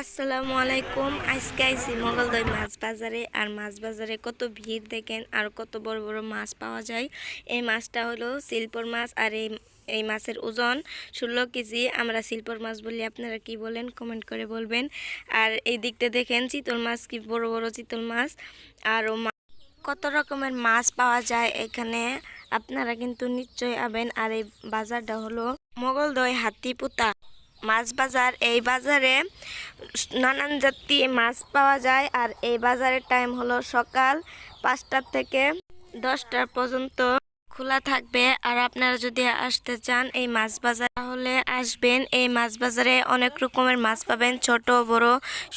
আসসালামু আলাইকুম। আজকে আইসি মোগলদই মাছ বাজারে। আর মাছ বাজারে কত ভিড় দেখেন আর কত বড় বড় মাছ পাওয়া যায়। এই মাছটা হলো শিল্পর মাছ আর এই এই মাছের ওজন ষোলো কেজি। আমরা শিল্পর মাছ বলি, আপনারা কি বলেন কমেন্ট করে বলবেন। আর এই দিকটা দেখেন, চিতল মাছ, কি বড় বড় চিতল মাছ। আর কত রকমের মাছ পাওয়া যায় এখানে, আপনারা কিন্তু নিশ্চয়ই আবেন আর এই বাজারটা হলো মোগলদই হাতিপুতা। মাছ বাজার, এই বাজারে নানান জাতি মাছ পাওয়া যায় আর এই বাজারের টাইম হলো সকাল পাঁচটা থেকে দশটা পর্যন্ত খোলা থাকবে। আর আপনারা যদি আসতে চান এই মাছ বাজার, তাহলে আসবেন। এই মাছ বাজারে অনেক রকমের মাছ পাবেন, ছোট, বড়,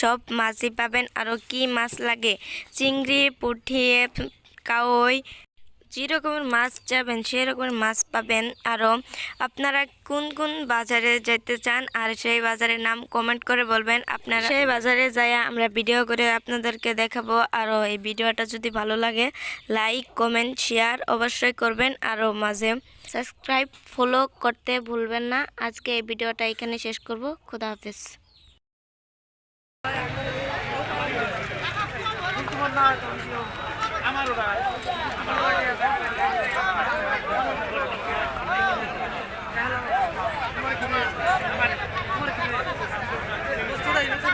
সব মাছই পাবেন। আরও কি মাছ লাগে? চিংড়ি, পুঁটি কাওই যে রকমের মাছ যাবেন সেই রকমের মাছ পাবেন। আরও আপনারা কোন কোন বাজারে যেতে চান আর সেই বাজারের নাম কমেন্ট করে বলবেন। আপনারা সেই বাজারে যাই আমরা ভিডিও করে আপনাদেরকে দেখাবো। আরও এই ভিডিওটা যদি ভালো লাগে লাইক কমেন্ট শেয়ার অবশ্যই করবেন। আরও মাঝে সাবস্ক্রাইব ফলো করতে ভুলবেন না। আজকে এই ভিডিওটা এখানে শেষ করব। খুদা হাফিজ। আমারও